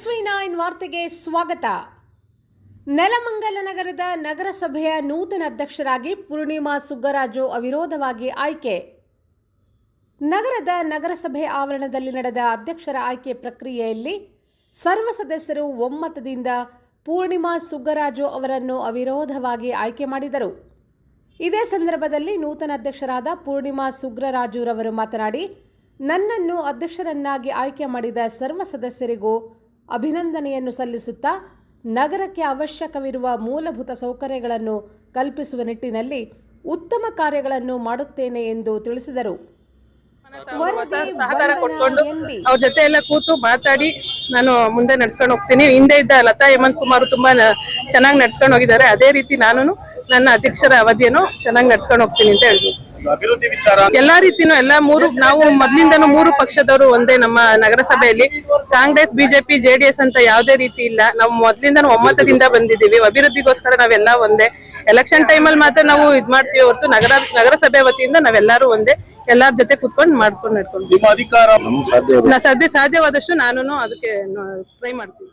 ವಾರ್ತೆಗೆ ಸ್ವಾಗತ. ನೆಲಮಂಗಲ ನಗರದ ನಗರಸಭೆಯ ನೂತನ ಅಧ್ಯಕ್ಷರಾಗಿ ಪೂರ್ಣಿಮಾ ಸುಗ್ಗರಾಜು ಅವಿರೋಧವಾಗಿ ಆಯ್ಕೆ. ನಗರದ ನಗರಸಭೆ ಆವರಣದಲ್ಲಿ ನಡೆದ ಅಧ್ಯಕ್ಷರ ಆಯ್ಕೆ ಪ್ರಕ್ರಿಯೆಯಲ್ಲಿ ಸರ್ವ ಸದಸ್ಯರು ಒಮ್ಮತದಿಂದ ಪೂರ್ಣಿಮಾ ಸುಗ್ಗರಾಜು ಅವರನ್ನು ಅವಿರೋಧವಾಗಿ ಆಯ್ಕೆ ಮಾಡಿದರು. ಇದೇ ಸಂದರ್ಭದಲ್ಲಿ ನೂತನ ಅಧ್ಯಕ್ಷರಾದ ಪೂರ್ಣಿಮಾ ಸುಗ್ರರಾಜುರವರು ಮಾತನಾಡಿ, ನನ್ನನ್ನು ಅಧ್ಯಕ್ಷರನ್ನಾಗಿ ಆಯ್ಕೆ ಮಾಡಿದ ಸರ್ವ ಸದಸ್ಯರಿಗೂ ಅಭಿನಂದನೆಯನ್ನು ಸಲ್ಲಿಸುತ್ತಾ ನಗರಕ್ಕೆ ಅವಶ್ಯಕವಿರುವ ಮೂಲಭೂತ ಸೌಕರ್ಯಗಳನ್ನು ಕಲ್ಪಿಸುವ ನಿಟ್ಟಿನಲ್ಲಿ ಉತ್ತಮ ಕಾರ್ಯಗಳನ್ನು ಮಾಡುತ್ತೇನೆ ಎಂದು ತಿಳಿಸಿದರು. ಸಹಕಾರ ಕೊಟ್ಕೊಂಡು. ಅವ್ರ ಜೊತೆ ಎಲ್ಲ ಕೂತು ಮಾತಾಡಿ ನಾನು ಮುಂದೆ ನಡ್ಸ್ಕೊಂಡು ಹೋಗ್ತೀನಿ. ಹಿಂದೆ ಇದ್ದ ಲತಾ ಹೇಮಂತ್ ಕುಮಾರ್ ತುಂಬಾ ಚೆನ್ನಾಗಿ ನಡ್ಸ್ಕೊಂಡು ಹೋಗಿದ್ದಾರೆ. ಅದೇ ರೀತಿ ನಾನು ನನ್ನ ಅಧ್ಯಕ್ಷರ ಅವಧಿಯನ್ನು ಚೆನ್ನಾಗಿ ನಡ್ಸ್ಕೊಂಡು ಹೋಗ್ತೀನಿ ಅಂತ ಹೇಳ್ಬೋದು. ಅಭಿವೃದ್ಧಿ ವಿಚಾರ. ಎಲ್ಲಾ ರೀತಿನೂ ಎಲ್ಲಾ ಮೂರು ನಾವು ಮೊದ್ಲಿಂದನೂ ಮೂರು ಪಕ್ಷದವರು ಒಂದೇ ನಮ್ಮ ನಗರಸಭೆಯಲ್ಲಿ. ಕಾಂಗ್ರೆಸ್ ಬಿಜೆಪಿ ಜೆಡಿಎಸ್ ಅಂತ ಯಾವುದೇ ರೀತಿ ಇಲ್ಲ. ನಾವು ಮೊದ್ಲಿಂದನೂ ಒಮ್ಮತದಿಂದ ಬಂದಿದ್ದೀವಿ. ಅಭಿವೃದ್ಧಿಗೋಸ್ಕರ ನಾವೆಲ್ಲ ಒಂದೇ. ಎಲೆಕ್ಷನ್ ಟೈಮಲ್ಲಿ ಮಾತ್ರ ನಾವು ಇದ್ ಮಾಡ್ತೀವಿ ಹೊರತು ನಗರ ನಗರಸಭೆ ವತಿಯಿಂದ ನಾವೆಲ್ಲರೂ ಒಂದೇ. ಎಲ್ಲಾರ ಜೊತೆ ಕುತ್ಕೊಂಡು ಮಾಡ್ಕೊಂಡು ನಡ್ಕೊಂಡು ನಿಮ್ಮ ಅಧಿಕಾರ? ನಾ ಸಾಧ್ಯ ಸಾಧ್ಯವಾದಷ್ಟು ನಾನು ಅದಕ್ಕೆ ಟ್ರೈ ಮಾಡ್ತೀನಿ.